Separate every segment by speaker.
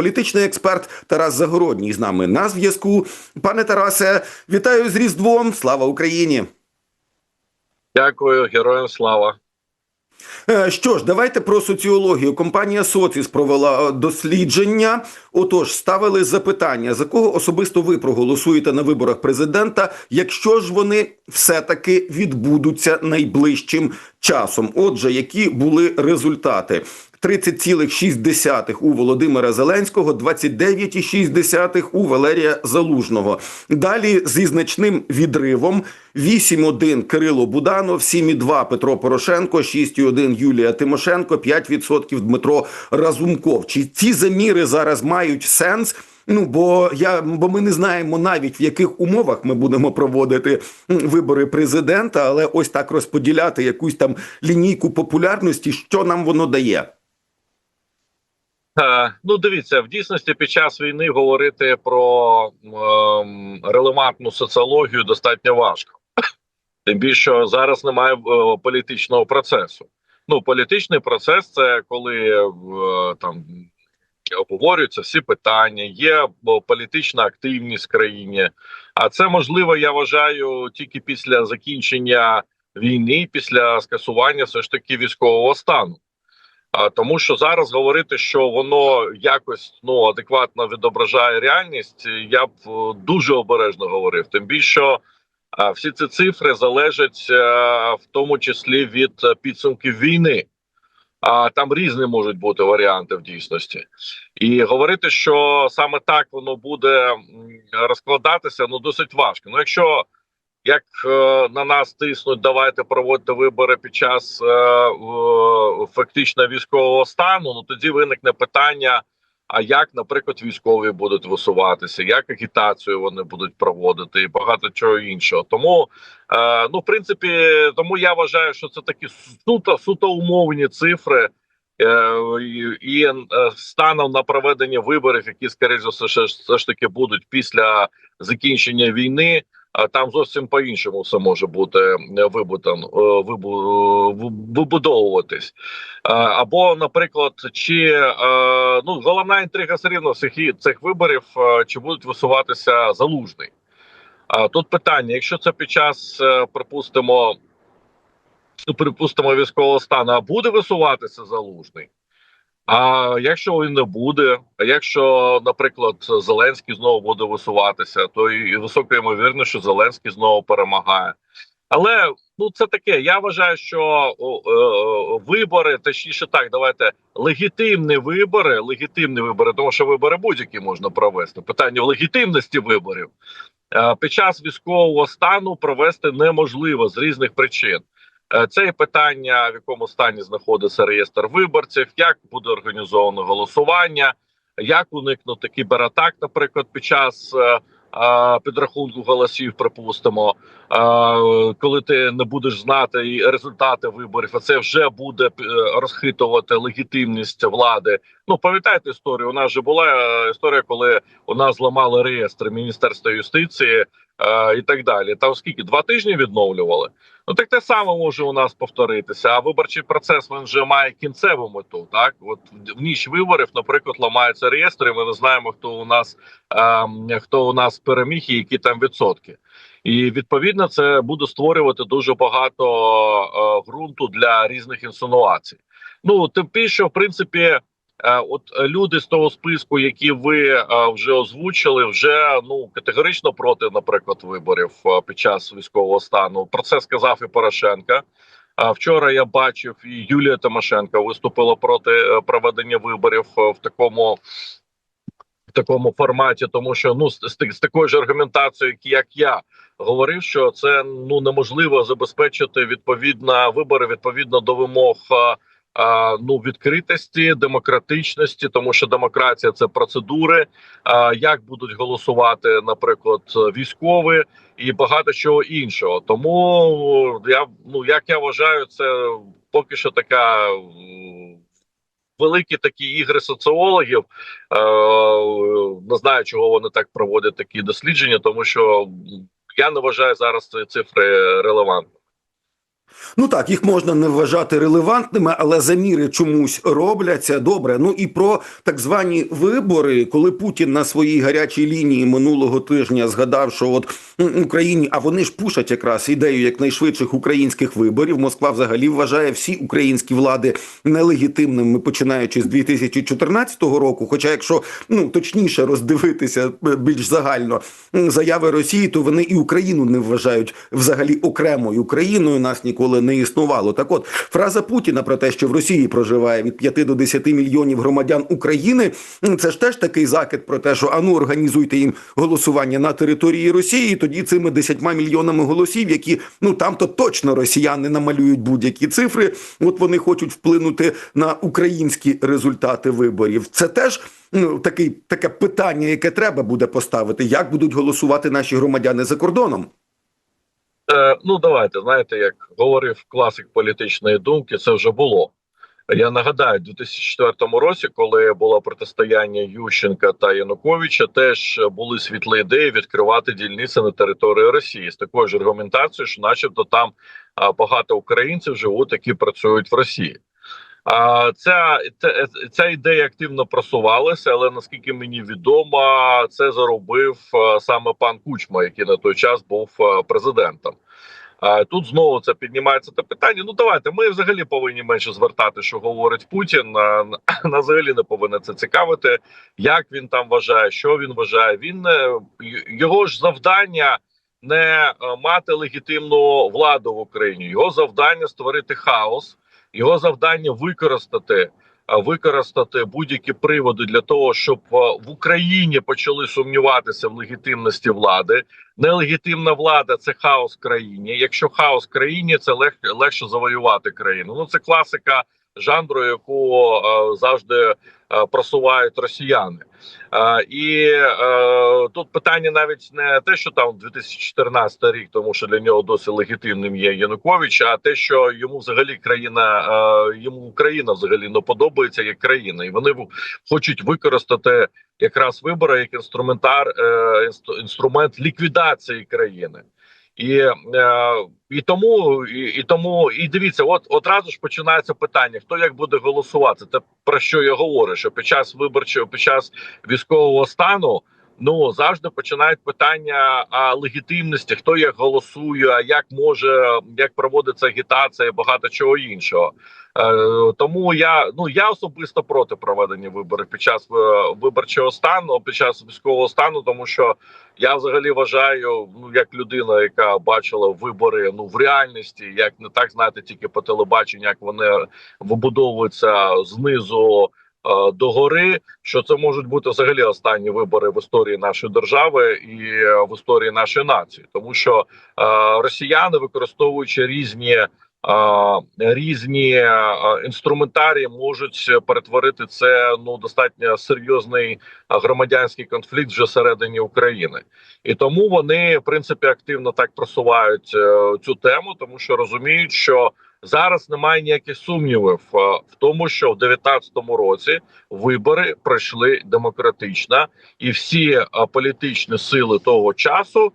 Speaker 1: політичний експерт Тарас Загородній з нами на зв'язку. Пане Тарасе, вітаю з Різдвом! Слава Україні!
Speaker 2: Дякую, героям слава.
Speaker 1: Е, Що ж, давайте про соціологію. Компанія Соціс провела е, дослідження. Отож, ставили запитання, за кого особисто ви проголосуєте на виборах президента, якщо ж вони все-таки відбудуться найближчим часом. Отже, які були результати? 30,6 у Володимира Зеленського, 29,6 у Валерія Залужного. Далі зі значним відривом 8,1 Кирило Буданов, 7,2 Петро Порошенко, 6,1 Юлія Тимошенко, 5% Дмитро Разумков. Чи ці заміри зараз мають сенс? Ну бо я бо ми не знаємо навіть в яких умовах ми будемо проводити вибори президента, але ось так розподіляти якусь там лінійку популярності, що нам воно дає.
Speaker 2: Е, Ну, дивіться, в дійсності під час війни говорити про ем, релевантну соціологію достатньо важко. Тим більше зараз немає е, політичного процесу. Ну, політичний процес це коли е, там обговорюються всі питання, є політична активність в країні. А це можливо, я вважаю, тільки після закінчення війни, після скасування все ж таки військового стану. А тому, що зараз говорити, що воно якось ну адекватно відображає реальність, я б е, дуже обережно говорив. Тим більше а, всі ці цифри залежать е, в тому числі від е, підсумків війни. А там різні можуть бути варіанти в дійсності, і говорити, що саме так воно буде розкладатися, ну досить важко. Ну, якщо як е, на нас тиснуть, давайте проводити вибори під час е, е, фактично військового стану. Ну тоді виникне питання: а як, наприклад, військові будуть висуватися, як агітацію вони будуть проводити, і багато чого іншого. Тому ну, в принципі, тому я вважаю, що це такі суто суто умовні цифри. І, станом на проведення виборів, які скоріше все ж таки будуть після закінчення війни. А там зовсім по-іншому все може бути е, вибутан, е, е, вибудовуватись. Або, наприклад, чи ну головна інтрига все рівно цих цих виборів, чи будуть висуватися залужний. Тут питання: якщо це під час, припустимо, ну, припустимо, військового стану, а буде висуватися залужний? А якщо він не буде, а якщо, наприклад, Зеленський знову буде висуватися, то і високо ймовірно, що Зеленський знову перемагає. Але ну це таке. Я вважаю, що о, е, вибори, точніше так, давайте легітимні вибори, легітимні вибори, тому що вибори будь-які можна провести. Питання в легітимності виборів е, під час військового стану провести неможливо з різних причин. Е, Це і питання, в якому стані знаходиться реєстр виборців, як буде організовано голосування, як уникнути кібератак, наприклад, під час е, е, підрахунку голосів, припустимо, коли ти не будеш знати результати виборів, а це вже буде розхитувати легітимність влади. Ну пам'ятаєте історію? У нас же була історія, коли у нас зламали реєстр Міністерства юстиції е, і так далі. Там скільки два тижні відновлювали. Ну так те саме може у нас повторитися. А виборчий процес він вже має кінцеву мету. Так, от в- ніч виборів, наприклад, ламаються реєстри. Ми не знаємо, хто у нас ем, хто у нас переміг і які там відсотки. І відповідно це буде створювати дуже багато е, ґрунту для різних інсинуацій. Ну тим більше, в принципі, е, от е, люди з того списку, які ви е, вже озвучили, вже ну категорично проти, наприклад, виборів е, під час військового стану. Про це сказав і Порошенка. А вчора я бачив, і Юлія Тимошенко виступила проти е, проведення виборів е, в такому. В такому форматі, тому що ну з, з, такою ж аргументацією, як я говорив, що це ну неможливо забезпечити відповідно вибори відповідно до вимог ну відкритості, демократичності, тому що демократія це процедури. А, як будуть голосувати, наприклад, військові і багато чого іншого. Тому я ну як я вважаю, це поки що така. Великі такі ігри соціологів е, не знаю, чого вони так проводять такі дослідження, тому що я не вважаю зараз ці цифри релевантними.
Speaker 1: Ну так, їх можна не вважати релевантними, але заміри чомусь робляться добре. Ну і про так звані вибори, коли Путін на своїй гарячій лінії минулого тижня згадав, що от Україні, а вони ж пушать якраз ідею якнайшвидших українських виборів. Москва взагалі вважає всі українські влади нелегітимними, починаючи з 2014 року. Хоча, якщо ну точніше роздивитися е, більш загально заяви Росії, то вони і Україну не вважають взагалі окремою країною. Нас ніколи не існувало. Так, от фраза Путіна про те, що в Росії проживає від 5 до 10 мільйонів громадян України, це ж теж такий закид про те, що ану організуйте їм голосування на території Росії. і Тоді цими 10 мільйонами голосів, які ну там то точно росіяни намалюють будь-які цифри. От вони хочуть вплинути на українські результати виборів. Це теж ну такий таке питання, яке треба буде поставити. Як будуть голосувати наші громадяни за кордоном?
Speaker 2: Е, ну давайте знаєте, як говорив класик політичної думки, це вже було. Я нагадаю, у 2004 році, коли було протистояння Ющенка та Януковича, теж були світлі ідеї відкривати дільниці на території Росії з такою ж аргументацією, що, начебто, там багато українців живуть, які працюють в Росії. Ця, ця, ідея активно просувалася, але наскільки мені відомо, це заробив саме пан Кучма, який на той час був президентом. Тут знову це піднімається те питання. Ну давайте ми взагалі повинні менше звертати, що говорить Путін. А, Нас взагалі не повинно це цікавити, як він там вважає, що він вважає. Він е, його ж завдання не е, мати легітимну владу в Україні. Його завдання створити хаос, його завдання використати. Використати будь-які приводи для того, щоб в Україні почали сумніватися в легітимності влади, нелегітимна влада це хаос в країні. Якщо хаос в країні, це лег, легше завоювати країну. Ну це класика жанру, яку е, завжди е, просувають росіяни. Е, і тут питання навіть не те, що там 2014 рік, тому що для нього досить легітимним є Янукович, а те, що йому взагалі країна йому Україна взагалі не подобається як країна, і вони хочуть використати якраз вибори як інструментар, інструмент ліквідації країни. І, і тому, і, і тому, і дивіться, от одразу ж починається питання: хто як буде голосувати? Те про що я говорю? Що під час виборчого, під час військового стану ну завжди починають питання а, легітимності, хто як голосує, а як може як проводиться агітація, багато чого іншого. Е, тому я ну я особисто проти проведення виборів під час е, виборчого стану, під час військового стану, тому що я взагалі вважаю, ну як людина, яка бачила вибори ну в реальності, як не так знаєте, тільки по телебаченню, як вони вибудовуються знизу. Е, До гори, що це можуть бути взагалі останні вибори в історії нашої держави і е, в історії нашої нації, тому що е, росіяни, використовуючи різні різні інструментарії, можуть перетворити це ну достатньо серйозний громадянський конфлікт вже всередині України, і тому вони в принципі активно так просувають цю тему, тому що розуміють, що зараз немає ніяких сумнівів е, в тому, що в 2019 році вибори пройшли демократично, і всі е, політичні сили того часу е,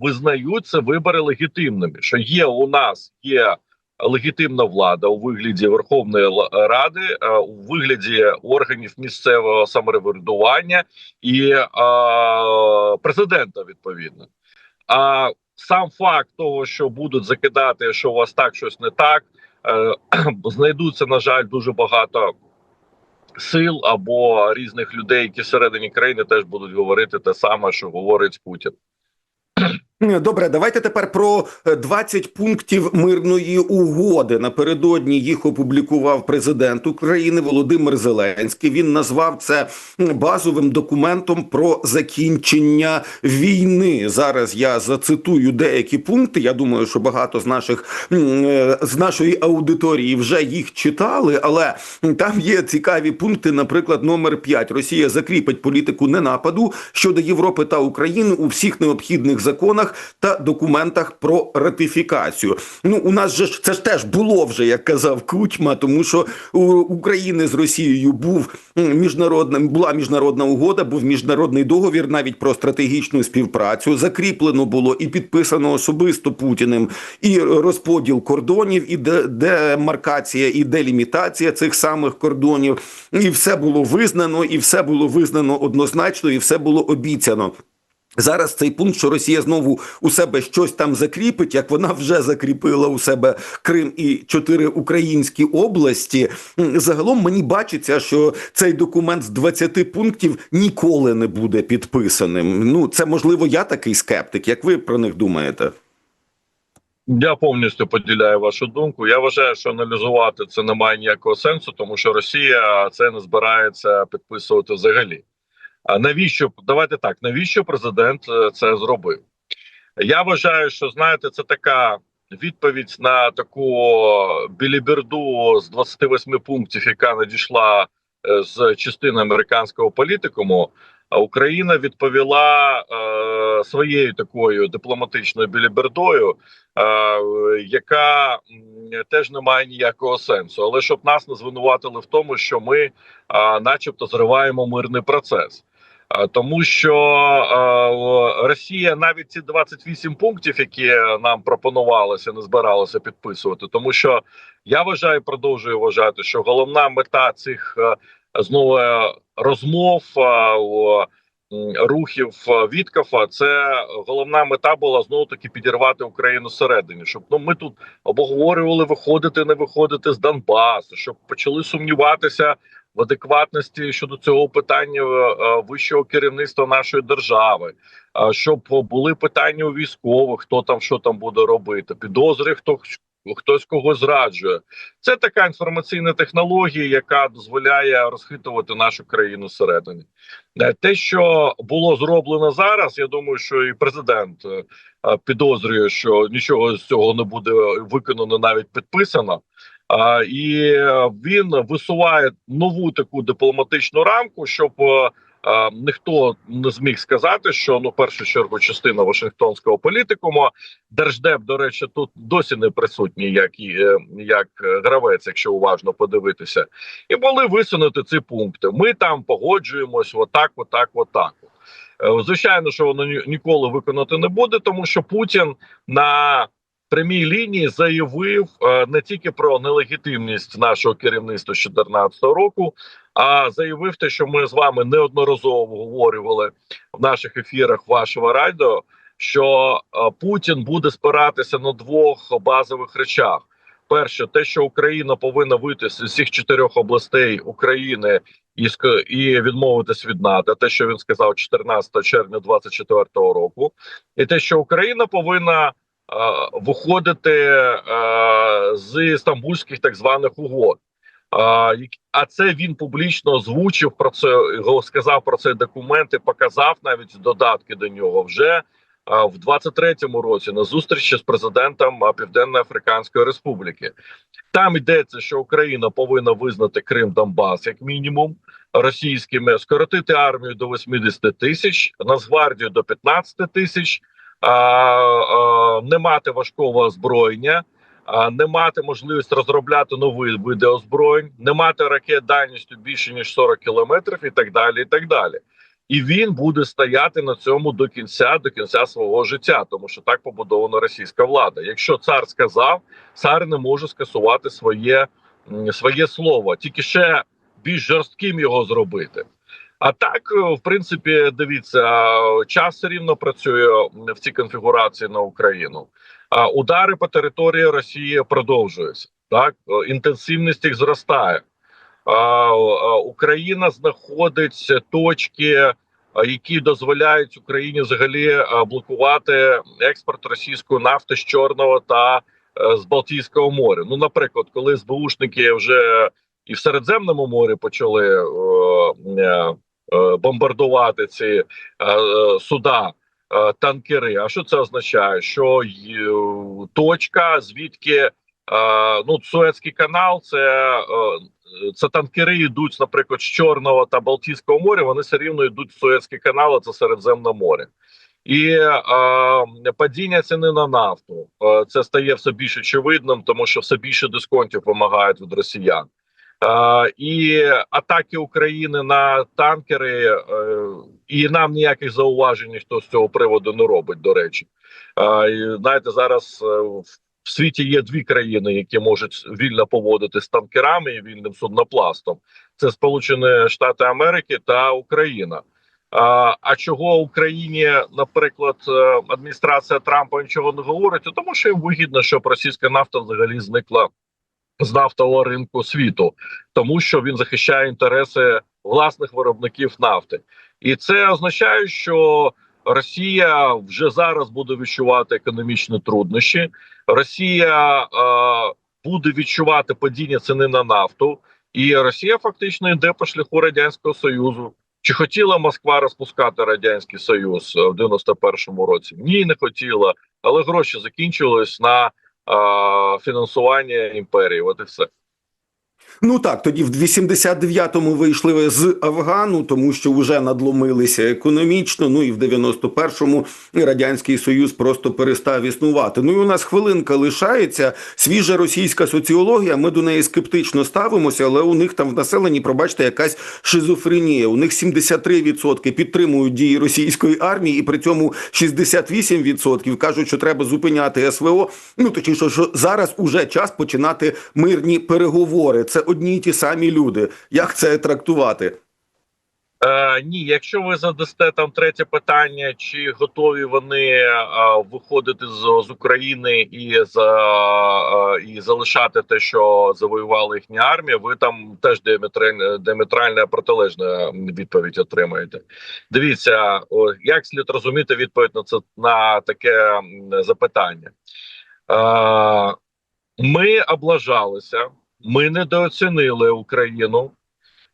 Speaker 2: визнають це вибори легітимними. Що є у нас є легітимна влада у вигляді Верховної Ради, у вигляді органів місцевого самоврядування і президента відповідно. А сам факт того, що будуть закидати, що у вас так щось не так, е, знайдуться на жаль дуже багато сил або різних людей, які всередині країни теж будуть говорити те саме, що говорить Путін.
Speaker 1: Добре, давайте тепер про е, 20 пунктів мирної угоди. Напередодні їх опублікував президент України Володимир Зеленський. Він назвав це базовим документом про закінчення війни. Зараз я зацитую деякі пункти. Я думаю, що багато з наших е, з нашої аудиторії вже їх читали, але там є цікаві пункти. Наприклад, номер 5. Росія закріпить політику ненападу щодо Європи та України у всіх необхідних законах законах та документах про ратифікацію. Ну у нас же це ж теж було вже, як казав Кучма, тому що у України з Росією був м, міжнародна була міжнародна угода, був міжнародний договір навіть про стратегічну співпрацю. Закріплено було і підписано особисто Путіним і розподіл кордонів, і де- демаркація, і делімітація цих самих кордонів. І все було визнано, і все було визнано однозначно, і все було обіцяно. Зараз цей пункт, що Росія знову у себе щось там закріпить, як вона вже закріпила у себе Крим і чотири українські області. Загалом мені бачиться, що цей документ з 20 пунктів ніколи не буде підписаним. Ну це можливо, я такий скептик. Як ви про них думаєте?
Speaker 2: Я повністю поділяю вашу думку. Я вважаю, що аналізувати це не має ніякого сенсу, тому що Росія це не збирається підписувати взагалі. Навіщо давайте так? Навіщо президент е, це зробив? Я вважаю, що знаєте, це така відповідь на таку біліберду з 28 пунктів, яка надійшла е, з частини американського політикуму. Україна відповіла е, своєю такою дипломатичною білібердою, е, яка теж не має ніякого сенсу. Але щоб нас не звинуватили в тому, що ми, е, начебто, зриваємо мирний процес. А, Тому що е, Росія навіть ці 28 пунктів, які нам пропонувалося, не збиралася підписувати. Тому що я вважаю, продовжую вважати, що головна мета цих е, знову е, розмов е, рухів е, Віткафа, це головна мета була знову таки підірвати Україну всередині, щоб ну ми тут обговорювали виходити, не виходити з Донбасу, щоб почали сумніватися в адекватності щодо цього питання е, вищого керівництва нашої держави, е, щоб були питання у військових, хто там що там буде робити, підозри, хто хтось когось зраджує. Це така інформаційна технологія, яка дозволяє розхитувати нашу країну всередині. Е, Те, що було зроблено зараз, я думаю, що і президент підозрює, що нічого з цього не буде виконано, навіть підписано. І е, він висуває нову таку дипломатичну рамку, щоб е, е, ніхто не зміг сказати, що ну в першу чергу частина Вашингтонського політикуму держдеп, до речі, тут досі не присутній, як як гравець, якщо уважно подивитися, і були висунути ці пункти. Ми там погоджуємось, отак, отак, отак. Звичайно, що воно ні- ніколи виконати не буде, тому що Путін на прямій лінії заявив е, не тільки про нелегітимність нашого керівництва з 2014 року, а заявив те, що ми з вами неодноразово говорювали в наших ефірах вашого радіо, що е, Путін буде спиратися на двох базових речах. Перше, те, що Україна повинна вийти з усіх чотирьох областей України і і відмовитись від НАТО, те, що він сказав 14 червня 2024 року, і те, що Україна повинна виходити е, з стамбульських так званих угод. А, це він публічно озвучив про це, сказав про цей документ і показав навіть додатки до нього вже в 23-му році на зустрічі з президентом Південно-Африканської Республіки. Там йдеться, що Україна повинна визнати Крим Донбас як мінімум російськими, скоротити армію до 80 тисяч, Нацгвардію до 15 тисяч, не мати важкого озброєння. Не мати можливість розробляти нові види озброєнь, не мати ракет дальністю більше ніж 40 кілометрів, і так далі. І так далі. І він буде стояти на цьому до кінця, до кінця свого життя, тому що так побудована російська влада. Якщо цар сказав, цар не може скасувати своє, своє слово, тільки ще більш жорстким його зробити. А так, е, в принципі, дивіться, час рівно працює в цій конфігурації на Україну. А удари по території Росії продовжуються. Так, Е, інтенсивність їх зростає. Україна знаходить точки, які дозволяють Україні взагалі блокувати експорт російської нафти з Чорного та е, з Балтійського моря. Ну, наприклад, коли СБУшники вже і в Середземному морі почали бомбардувати ці е, е, суда. е, Танкери, а що це означає? Що е, точка, звідки е, ну Суецький канал, це е, це танкери йдуть, наприклад, з Чорного та Балтійського моря. Вони все рівно йдуть в Суецький канал, а це Середземне море. І е, падіння ціни на нафту е, це стає все більш очевидним, тому що все більше дисконтів вимагають від росіян. І атаки України на танкери, е, і нам ніяких зауважень ніхто з цього приводу не робить. До речі, знаєте, зараз е, в в світі є дві країни, які можуть вільно поводити з танкерами і вільним суднопластом. Це Сполучені Штати Америки та Україна. А, а чого Україні, наприклад, е, адміністрація Трампа нічого не говорить? Тому що їм вигідно, щоб російська нафта взагалі зникла з нафтового ринку світу, тому що він захищає інтереси власних виробників нафти, і це означає, що Росія вже зараз буде відчувати економічні труднощі. Росія е, буде відчувати падіння ціни на нафту, і Росія фактично йде по шляху радянського союзу. Чи хотіла Москва розпускати радянський союз в 91-му році? Ні, не хотіла, але гроші закінчились на фінансування імперії. От і все.
Speaker 1: Ну так, тоді в 89-му вийшли з Афгану, тому що вже надломилися економічно. Ну і в 91-му радянський союз просто перестав існувати. Ну і у нас хвилинка лишається. Свіжа російська соціологія. Ми до неї скептично ставимося, але у них там в населенні, пробачте, якась шизофренія. У них 73% підтримують дії російської армії, і при цьому 68% кажуть, що треба зупиняти СВО. Ну точніше, що зараз уже час починати мирні переговори. Це одні й ті самі люди. Як це трактувати?
Speaker 2: Е, ні, якщо ви задасте там третє питання, чи готові вони е, виходити з, з України і за е, і залишати те, що завоювала їхня армія, ви там теж діаметрально діаметрально протилежну відповідь отримаєте. Дивіться, о, як слід розуміти відповідь на це на таке запитання. Е, ми облажалися, ми недооцінили Україну.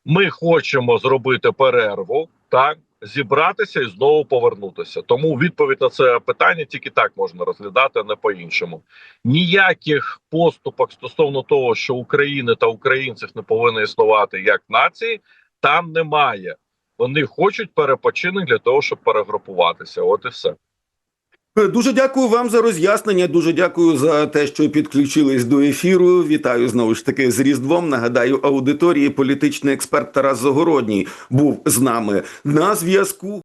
Speaker 2: Ми хочемо зробити перерву, так зібратися і знову повернутися. Тому відповідь на це питання тільки так можна розглядати, а не по-іншому. Ніяких поступок стосовно того, що України та українців не повинні існувати як нації, там немає. Вони хочуть перепочинок для того, щоб перегрупуватися. От і все.
Speaker 1: Дуже дякую вам за роз'яснення. Дуже дякую за те, що підключились до ефіру. Вітаю знову ж таки з Різдвом. Нагадаю, аудиторії політичний експерт Тарас Загородній був з нами на зв'язку.